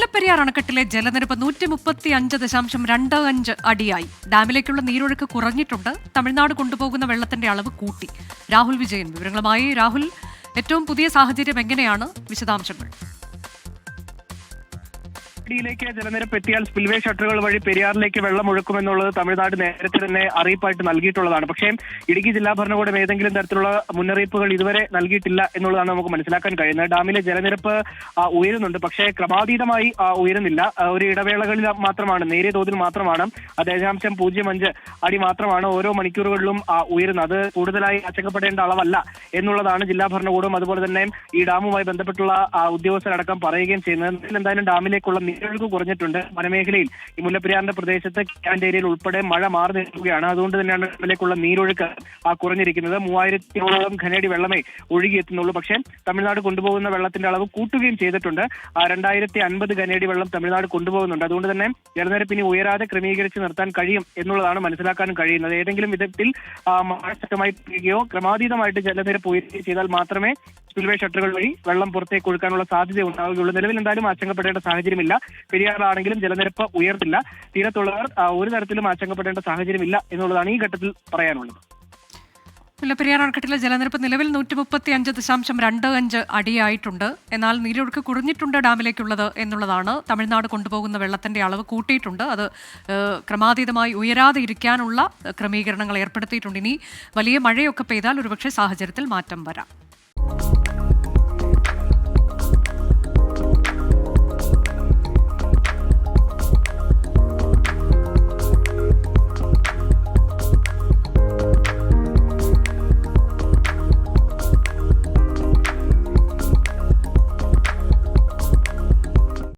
മുല്ലപ്പെരിയാർ അണക്കെട്ടിലെ ജലനിരപ്പ് നൂറ്റി മുപ്പത്തി അഞ്ച് ദശാംശം രണ്ട് അഞ്ച് അടിയായി. ഡാമിലേക്കുള്ള നീരൊഴുക്ക് കുറഞ്ഞിട്ടുണ്ട്. തമിഴ്നാട് കൊണ്ടുപോകുന്ന വെള്ളത്തിന്റെ അളവ് കൂട്ടി. രാഹുൽ വിജയൻ വിവരങ്ങളുമായി. രാഹുൽ ഏറ്റവും പുതിയ സാഹചര്യം എങ്ങനെയാണ്? വിശദാംശങ്ങൾ. ിലേക്ക് ജലനിരപ്പ് എത്തിയാൽ സ്പിൽവേ ഷട്ടറുകൾ വഴി പെരിയാറിലേക്ക് വെള്ളം ഒഴുക്കുമെന്നുള്ളത് തമിഴ്നാട് നേരത്തെ തന്നെ അറിയിപ്പായിട്ട് നൽകിയിട്ടുള്ളതാണ്. പക്ഷേ ഇടുക്കി ജില്ലാ ഭരണകൂടം ഏതെങ്കിലും തരത്തിലുള്ള മുന്നറിയിപ്പുകൾ ഇതുവരെ നൽകിയിട്ടില്ല എന്നുള്ളതാണ് നമുക്ക് മനസ്സിലാക്കാൻ കഴിയുന്നത്. ഡാമിലെ ജലനിരപ്പ് ഉയരുന്നുണ്ട്. പക്ഷേ ക്രമാതീതമായി ഉയരുന്നില്ല. ഒരു ഇടവേളകളിൽ മാത്രമാണ് നേരിയ തോതിൽ മാത്രമാണ്. ദശാംശം പൂജ്യം അഞ്ച് അടി മാത്രമാണ് ഓരോ മണിക്കൂറുകളിലും ഉയരുന്നത്. അത് കൂടുതലായി ആശങ്കപ്പെടേണ്ട അളവല്ല എന്നുള്ളതാണ് ജില്ലാ ഭരണകൂടം അതുപോലെ തന്നെ ഈ ഡാമുമായി ബന്ധപ്പെട്ടുള്ള ഉദ്യോഗസ്ഥരടക്കം പറയുകയും ചെയ്യുന്നത്. എന്തായാലും ഡാമിലേക്കുള്ള നീരൊഴുക്ക് കുറഞ്ഞിട്ടുണ്ട് വനമേഖലയിൽ. ഈ മുല്ലപ്പെരിയാറിന്റെ പ്രദേശത്ത് ക്യാൻഡ് ഏരിയയിൽ ഉൾപ്പെടെ മഴ മാറി നിൽക്കുകയാണ്. അതുകൊണ്ട് തന്നെയാണ് ഡാമിലേക്കുള്ള നീരൊഴുക്ക് ആ, കുറഞ്ഞിരിക്കുന്നത്. മൂവായിരത്തിയോളം ഘനയടി വെള്ളമേ ഒഴുകിയെത്തുന്നുള്ളൂ പക്ഷേ തമിഴ്നാട് കൊണ്ടുപോകുന്ന വെള്ളത്തിന്റെ അളവ് കൂട്ടുകയും ചെയ്തിട്ടുണ്ട്. ആ, രണ്ടായിരത്തി അൻപത് ഘനയടി വെള്ളം തമിഴ്നാട് കൊണ്ടുപോകുന്നുണ്ട്. അതുകൊണ്ട് തന്നെ ജലനിരപ്പ് ഇനി ഉയരാതെ ക്രമീകരിച്ച് നിർത്താൻ കഴിയും എന്നുള്ളതാണ് മനസ്സിലാക്കാൻ കഴിയുന്നത്. ഏതെങ്കിലും വിധത്തിൽ മഴ ശക്തമായി പെയ്യുകയോ ക്രമാതീതമായിട്ട് ജലനിരപ്പ് ഉയരുകയോ ചെയ്താൽ മാത്രമേ സ്പിൽവേ ഷട്ടറുകൾ വഴി വെള്ളം പുറത്തേക്ക് ഒഴുക്കാനുള്ള സാധ്യത ഉണ്ടാവുകയുള്ളൂ. നിലവിൽ എന്തായാലും ആശങ്കപ്പെടേണ്ട സാഹചര്യമില്ല. പെരിയാറിലാണെങ്കിലും ജലനിരപ്പ് ഉയർത്തില്ല. തീരത്തുള്ളവർ ഒരു തരത്തിലും ആശങ്കപ്പെടേണ്ട സാഹചര്യമില്ല എന്നുള്ളതാണ് ഈ ഘട്ടത്തിൽ പറയാനുള്ളത്. മുല്ലപ്പെരിയാർ അണക്കെട്ടിലെ ജലനിരപ്പ് നിലവിൽ നൂറ്റി മുപ്പത്തി അഞ്ച് ദശാംശം രണ്ട് അഞ്ച് അടിയായിട്ടുണ്ട്. എന്നാൽ നീരൊഴുക്ക് കുറഞ്ഞിട്ടുണ്ട് ഡാമിലേക്കുള്ളത് എന്നുള്ളതാണ് തമിഴ്നാട് കൊണ്ടുപോകുന്ന വെള്ളത്തിന്റെ അളവ് കൂട്ടിയിട്ടുണ്ട്. അത് ക്രമാതീതമായി ഉയരാതെ ഇരിക്കാനുള്ള ക്രമീകരണങ്ങൾ ഏർപ്പെടുത്തിയിട്ടുണ്ട്. ഇനി വലിയ മഴയൊക്കെ പെയ്താൽ ഒരുപക്ഷെ സാഹചര്യത്തിൽ മാറ്റം വരാം.